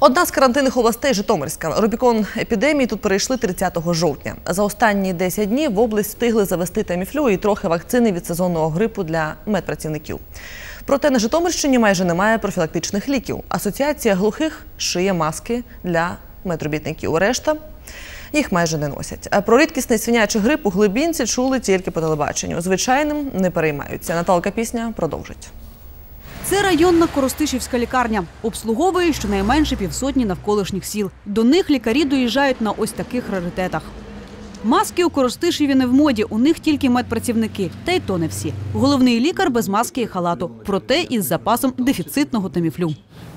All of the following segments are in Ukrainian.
Одна з карантинних областей Житомирська. Рубікон епідемії тут перейшли 30 жовтня. За останні 10 днів в область встигли завести таміфлю і трохи вакцини від сезонного грипу для медпрацівників. Проте на Житомирщині майже немає профілактичних ліків. Асоціація глухих шиє маски для медробітників. Решта їх майже не носять. Про рідкісний свинячий грип у глибінці чули тільки по телебаченню. Звичайним не переймаються. Наталка пісня продовжить. Це районна Коростишівська лікарня. Обслуговує щонайменше півсотні навколишніх сіл. До них лікарі доїжджають на ось таких раритетах. Маски у Коростишеві не в моді, у них тільки медпрацівники, та й то не всі. Головний лікар без маски і халату, проте із запасом дефіцитного таміфлю.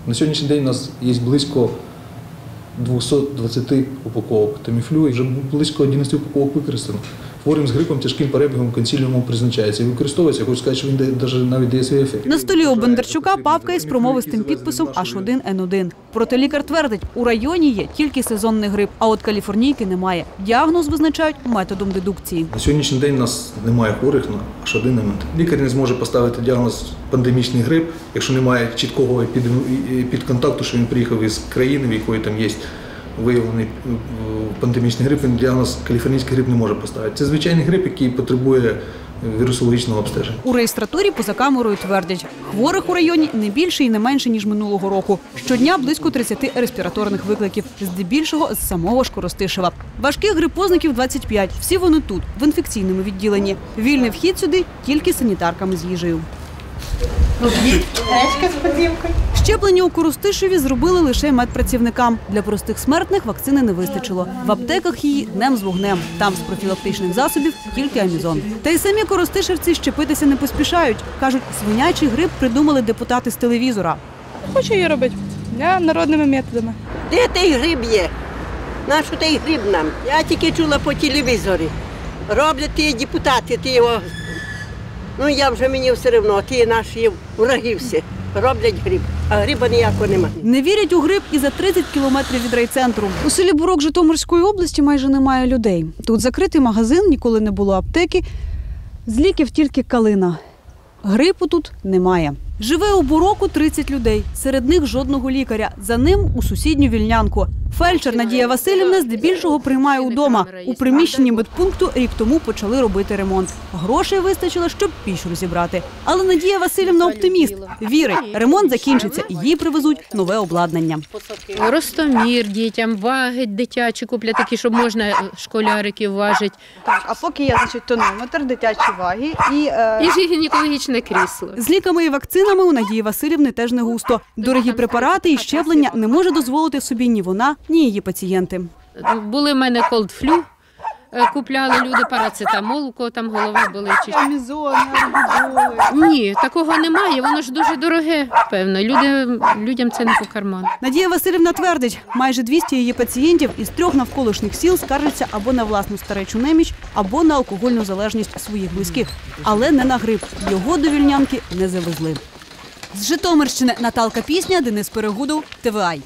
На сьогоднішній день у нас є близько 220 упаковок таміфлю і вже близько 11 упаковок використано. Хворим з грипом, тяжким перебігом консиліумом призначається і використовується. Я хочу сказати, що він даже навіть дає свій ефект. На столі у Бондарчука папка із промовистим підписом H1N1. Проте лікар твердить, у районі є тільки сезонний грип, а от каліфорнійки немає. Діагноз визначають методом дедукції. На сьогоднішній день у нас немає хворих на H1 n Лікар не зможе поставити діагноз пандемічний грип, якщо немає чіткого підконтакту, що він приїхав із країни, в якої там є виявлений пандемічний грип, він діагноз каліфорнійський грип не може поставити. Це звичайний грип, який потребує вірусологічного обстеження. У реєстратурі поза камерою твердять, хворих у районі не більше і не менше ніж минулого року. Щодня близько 30 респіраторних викликів, здебільшого з самого ж Коростишева. Важких грипозників 25. Всі вони тут, в інфекційному відділенні. Вільний вхід сюди тільки санітарками з їжею. Щеплення у Коростишеві зробили лише медпрацівникам. Для простих смертних вакцини не вистачило. В аптеках її днем з вогнем. Там з профілактичних засобів тільки амізон. Та й самі коростишевці щепитися не поспішають. кажуть, свинячий грип придумали депутати з телевізора. Хочу її робити. Я народними методами. Де той гриб є? Нащо той гриб нам? Я тільки чула по телевізорі. Роблять ті депутати, ті його. Ну я вже мені все одно, ті наші враги всі. Роблять гриб, а гриба ніякого немає. Не вірять у гриб і за 30 кілометрів від райцентру. У селі Бурок Житомирської області майже немає людей. Тут закритий магазин, ніколи не було аптеки. З ліків тільки калина. Грипу тут немає. Живе у Буроку 30 людей. Серед них жодного лікаря. За ним у сусідню вільнянку. Фельдшер Надія Васильівна здебільшого приймає удома. У приміщенні медпункту рік тому почали робити ремонт. Грошей вистачило, щоб піч розібрати. Але Надія Васильівна оптиміст. Вірить, ремонт закінчиться і їй привезуть нове обладнання. Ростомір дітям, ваги дитячі куплять такі, щоб можна е, школяриків важити. Так, а поки є значить, тонометр, дитячі ваги і е, І гінекологічне крісло. З ліками і вакцинами у Надії Васильівни теж не густо. Дорогі препарати і щеплення не може дозволити собі ні вона, ні її пацієнти. Були в мене колдфлю, е, купляли люди парацетамол, у кого там голова болить. амізони. Ні, такого немає, воно ж дуже дороге, певно. Люди, людям це не по карману. Надія Васильівна твердить, майже 200 її пацієнтів із трьох навколишніх сіл скаржаться або на власну старечу неміч, або на алкогольну залежність своїх близьких, але не на грип. Його до вільнянки не завезли. З Житомирщини Наталка Пісня, Денис Перегудов, ТВАЙ.